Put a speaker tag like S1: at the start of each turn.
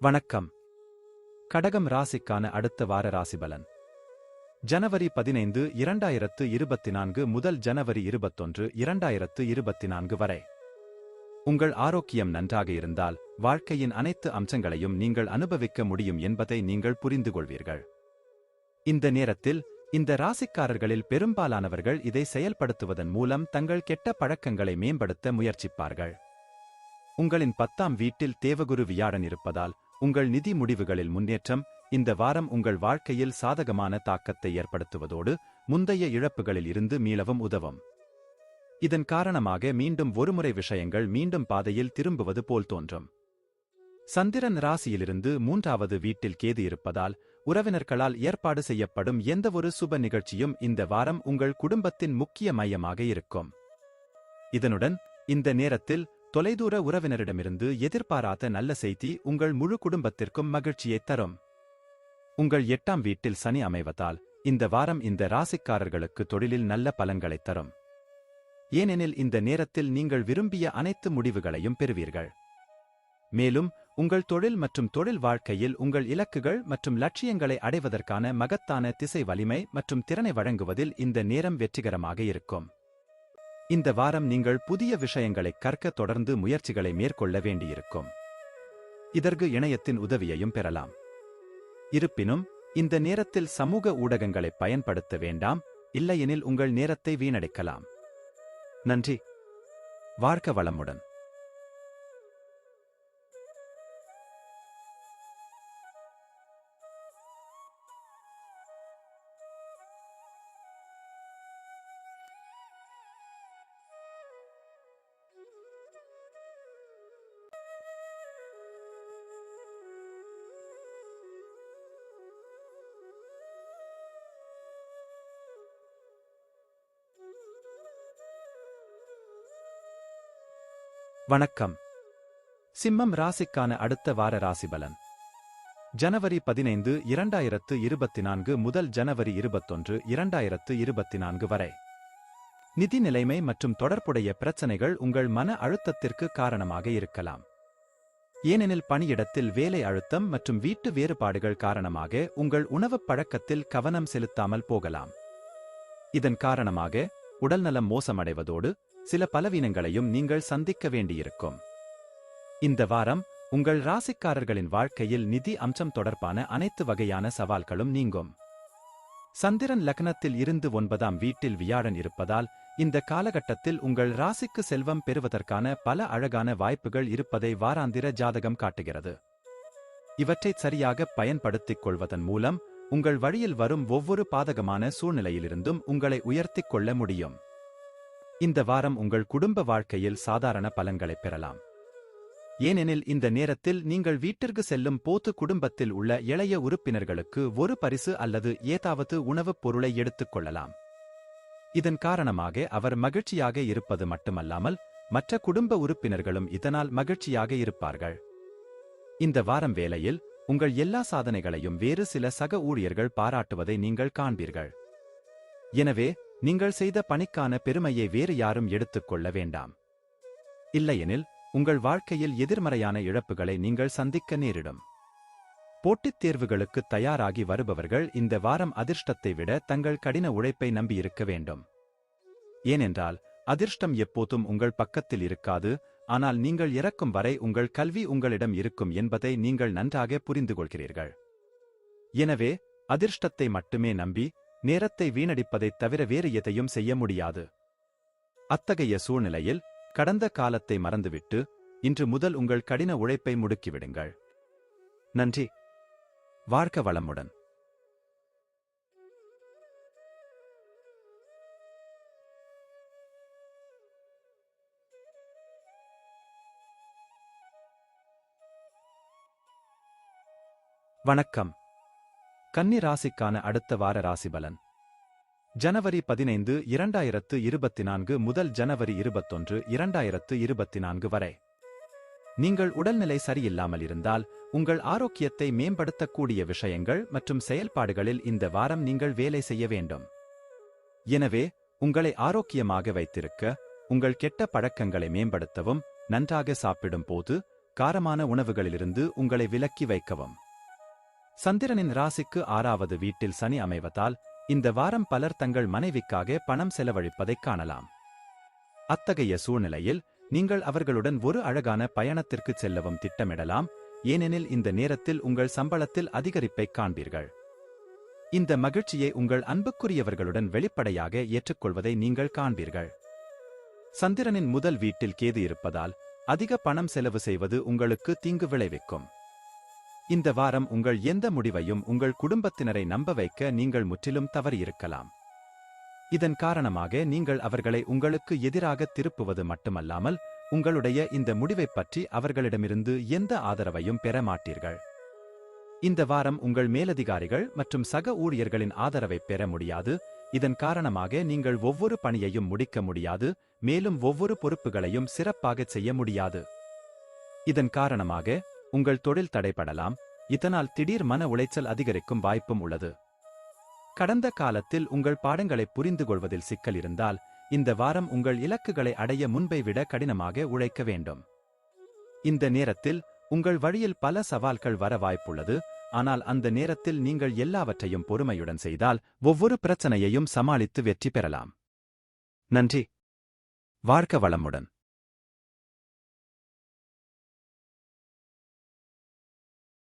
S1: வணக்கம். கடகம் ராசிக்கான அடுத்த வார ராசிபலன். ஜனவரி பதினைந்து இரண்டாயிரத்து இருபத்தி நான்கு முதல் ஜனவரி இருபத்தொன்று இரண்டாயிரத்து இருபத்தி நான்கு வரை. உங்கள் ஆரோக்கியம் நன்றாக இருந்தால் வாழ்க்கையின் அனைத்து அம்சங்களையும் நீங்கள் அனுபவிக்க முடியும் என்பதை நீங்கள் புரிந்து கொள்வீர்கள். இந்த நேரத்தில் இந்த ராசிக்காரர்களில் பெரும்பாலானவர்கள் இதை செயல்படுத்துவதன் மூலம் தங்கள் கெட்ட பழக்கங்களை மேம்படுத்த முயற்சிப்பார்கள். உங்களின் பத்தாம் வீட்டில் தேவகுரு வியாழன் இருப்பதால் உங்கள் நிதி முடிவுகளில் முன்னேற்றம் இந்த வாரம் உங்கள் வாழ்க்கையில் சாதகமான தாக்கத்தை ஏற்படுத்துவதோடு முந்தைய இழப்புகளில் இருந்து மீளவும் உதவும். இதன் காரணமாக மீண்டும் ஒருமுறை விஷயங்கள் மீண்டும் பாதையில் திரும்புவது போல் தோன்றும். சந்திரன் ராசியிலிருந்து மூன்றாவது வீட்டில் கேது இருப்பதால் உறவினர்களால் ஏற்பாடு செய்யப்படும் எந்தவொரு சுப நிகழ்ச்சியும் இந்த வாரம் உங்கள் குடும்பத்தின் முக்கிய மையமாக இருக்கும். இதனுடன் இந்த நேரத்தில் தொலைதூர உறவினரிடமிருந்து எதிர்பாராத நல்ல செய்தி உங்கள் முழு குடும்பத்திற்கும் மகிழ்ச்சியைத் தரும். உங்கள் எட்டாம் வீட்டில் சனி அமைவதால் இந்த வாரம் இந்த ராசிக்காரர்களுக்கு தொழிலில் நல்ல பலன்களைத் தரும். ஏனெனில் இந்த நேரத்தில் நீங்கள் விரும்பிய அனைத்து முடிவுகளையும் பெறுவீர்கள். மேலும் உங்கள் தொழில் மற்றும் தொழில் வாழ்க்கையில் உங்கள் இலக்குகள் மற்றும் லட்சியங்களை அடைவதற்கான மகத்தான திசை வலிமை மற்றும் திறனை வழங்குவதில் இந்த நேரம் வெற்றிகரமாக இருக்கும். இந்த வாரம் நீங்கள் புதிய விஷயங்களை கற்க தொடர்ந்து முயற்சிகளை மேற்கொள்ள வேண்டியிருக்கும். இதற்கு இணையத்தின் உதவியையும் பெறலாம். இருப்பினும் இந்த நேரத்தில் சமூக ஊடகங்களை பயன்படுத்த வேண்டாம் இல்லையெனில் உங்கள் நேரத்தை வீணடிக்கலாம். நன்றி. வாழ்க்க வளமுடன். வணக்கம். சிம்மம் ராசிக்கான அடுத்த வார ராசிபலன். ஜனவரி பதினைந்து இரண்டாயிரத்து இருபத்தி நான்கு முதல் ஜனவரி இருபத்தொன்று இரண்டாயிரத்து இருபத்தி நான்கு வரை. நிதி நிலைமை மற்றும் தொடர்புடைய பிரச்சனைகள் உங்கள் மன அழுத்தத்திற்கு காரணமாக இருக்கலாம். ஏனெனில் பணியிடத்தில் வேலை அழுத்தம் மற்றும் வீட்டு வேறுபாடுகள் காரணமாக உங்கள் உணவுப் பழக்கத்தில் கவனம் செலுத்தாமல் போகலாம். இதன் காரணமாக உடல்நலம் மோசமடைவதோடு சில பலவீனங்களையும் நீங்கள் சந்திக்க வேண்டியிருக்கும். இந்த வாரம் உங்கள் ராசிக்காரர்களின் வாழ்க்கையில் நிதி அம்சம் தொடர்பான அனைத்து வகையான சவால்களும் நீங்கும். சந்திரன் லக்னத்தில் இருந்து ஒன்பதாம் வீட்டில் வியாழன் இருப்பதால் இந்த காலகட்டத்தில் உங்கள் ராசிக்கு செல்வம் பெறுவதற்கான பல அழகான வாய்ப்புகள் இருப்பதை வாராந்திர ஜாதகம் காட்டுகிறது. இவற்றை சரியாக பயன்படுத்திக் கொள்வதன் மூலம் உங்கள் வழியில் வரும் ஒவ்வொரு பாதகமான சூழ்நிலையிலிருந்தும் உங்களை உயர்த்திக் கொள்ள முடியும். இந்த வாரம் உங்கள் குடும்ப வாழ்க்கையில் சாதாரண பலன்களைப் பெறலாம். ஏனெனில் இந்த நேரத்தில் நீங்கள் வீட்டிற்கு செல்லும் போத்து குடும்பத்தில் உள்ள இளைய உறுப்பினர்களுக்கு ஒரு பரிசு அல்லது ஏதாவது உணவுப் பொருளை எடுத்துக் கொள்ளலாம். இதன் காரணமாக அவர் மகிழ்ச்சியாக இருப்பது மட்டுமல்லாமல் மற்ற குடும்ப உறுப்பினர்களும் இதனால் மகிழ்ச்சியாக இருப்பார்கள். இந்த வாரம் வேளையில் உங்கள் எல்லா சாதனைகளையும் வேறு சில சக ஊழியர்கள் பாராட்டுவதை நீங்கள் காண்பீர்கள். எனவே நீங்கள் செய்த பணிக்கான பெருமையை வேறு யாரும் எடுத்துக்கொள்ள வேண்டாம். இல்லையெனில் உங்கள் வாழ்க்கையில் எதிர்மறையான இழப்புகளை நீங்கள் சந்திக்க நேரிடும். போட்டித் தேர்வுகளுக்கு தயாராகி வருபவர்கள் இந்த வாரம் அதிர்ஷ்டத்தை விட தங்கள் கடின உழைப்பை நம்பியிருக்க வேண்டும். ஏனென்றால் அதிர்ஷ்டம் எப்போதும் உங்கள் பக்கத்தில் இருக்காது ஆனால் நீங்கள் இறக்கும் வரை உங்கள் கல்வி உங்களிடம் இருக்கும் என்பதை நீங்கள் நன்றாக புரிந்து கொள்கிறீர்கள் எனவே அதிர்ஷ்டத்தை மட்டுமே நம்பி நேரத்தை வீணடிப்பதைத் தவிர வேறு எதையும் செய்ய முடியாது. அத்தகைய சூழ்நிலையில் கடந்த காலத்தை மறந்துவிட்டு இன்று முதல் உங்கள் கடின உழைப்பை முடுக்கிவிடுங்கள். நன்றி. வாழ்க வளமுடன். வணக்கம். கன்னி ராசிக்கான அடுத்த வார ராசிபலன். ஜனவரி பதினைந்து இரண்டாயிரத்து இருபத்தி நான்கு முதல் ஜனவரி இருபத்தொன்று இரண்டாயிரத்து இருபத்தி நான்கு வரை. நீங்கள் உடல்நிலை சரியில்லாமல் இருந்தால் உங்கள் ஆரோக்கியத்தை மேம்படுத்தக்கூடிய விஷயங்கள் மற்றும் செயல்பாடுகளில் இந்த வாரம் நீங்கள் வேலை செய்ய வேண்டும். எனவே உங்களை ஆரோக்கியமாக வைத்திருக்க உங்கள் கெட்ட பழக்கங்களை மேம்படுத்தவும் நன்றாக சாப்பிடும் போது காரமான உணவுகளிலிருந்து உங்களை விலக்கி வைக்கவும். சந்திரனின் ராசிக்கு ஆறாவது வீட்டில் சனி அமைவதால் இந்த வாரம் பலர் தங்கள் மனைவிக்காக பணம் செலவழிப்பதைக் காணலாம். அத்தகைய சூழ்நிலையில் நீங்கள் அவர்களுடன் ஒரு அழகான பயணத்திற்குச் செல்லவும் திட்டமிடலாம் ஏனெனில் இந்த நேரத்தில் உங்கள் சம்பளத்தில் அதிகரிப்பைக் காண்பீர்கள். இந்த மகிழ்ச்சியை உங்கள் அன்புக்குரியவர்களுடன் வெளிப்படையாக ஏற்றுக்கொள்வதை நீங்கள் காண்பீர்கள். சந்திரனின் முதல் வீட்டில் கேது இருப்பதால் அதிக பணம் செலவு செய்வது உங்களுக்கு தீங்கு விளைவிக்கும். இந்த வாரம் உங்கள் எந்த முடிவையும் உங்கள் குடும்பத்தினரை நம்ப வைக்க நீங்கள் முற்றிலும் தவறியிருக்கலாம். இதன் காரணமாக நீங்கள் அவர்களை உங்களுக்கு எதிராக திருப்புவது மட்டுமல்லாமல் உங்களுடைய இந்த முடிவைப் பற்றி அவர்களிடமிருந்து எந்த ஆதரவையும் பெற மாட்டீர்கள். இந்த வாரம் உங்கள் மேலதிகாரிகள் மற்றும் சக ஊழியர்களின் ஆதரவை பெற முடியாது. இதன் காரணமாக நீங்கள் ஒவ்வொரு பணியையும் முடிக்க முடியாது மேலும் ஒவ்வொரு பொறுப்புகளையும் சிறப்பாகச் செய்ய முடியாது. இதன் காரணமாக உங்கள் தொழில் தடைபடலாம். இதனால் திடீர் மன உளைச்சல் அதிகரிக்கும் வாய்ப்பும் உள்ளது. கடந்த காலத்தில் உங்கள் பாடங்களை புரிந்து கொள்வதில் சிக்கல் இருந்தால் இந்த வாரம் உங்கள் இலக்குகளை அடைய முன்பை விட கடினமாக உழைக்க வேண்டும். இந்த நேரத்தில் உங்கள் வழியில் பல சவால்கள் வர வாய்ப்புள்ளது. ஆனால் அந்த நேரத்தில் நீங்கள் எல்லாவற்றையும் பொறுமையுடன் செய்தால் ஒவ்வொரு பிரச்சனையையும் சமாளித்து வெற்றி பெறலாம். நன்றி. வாழ்க்க வளமுடன்.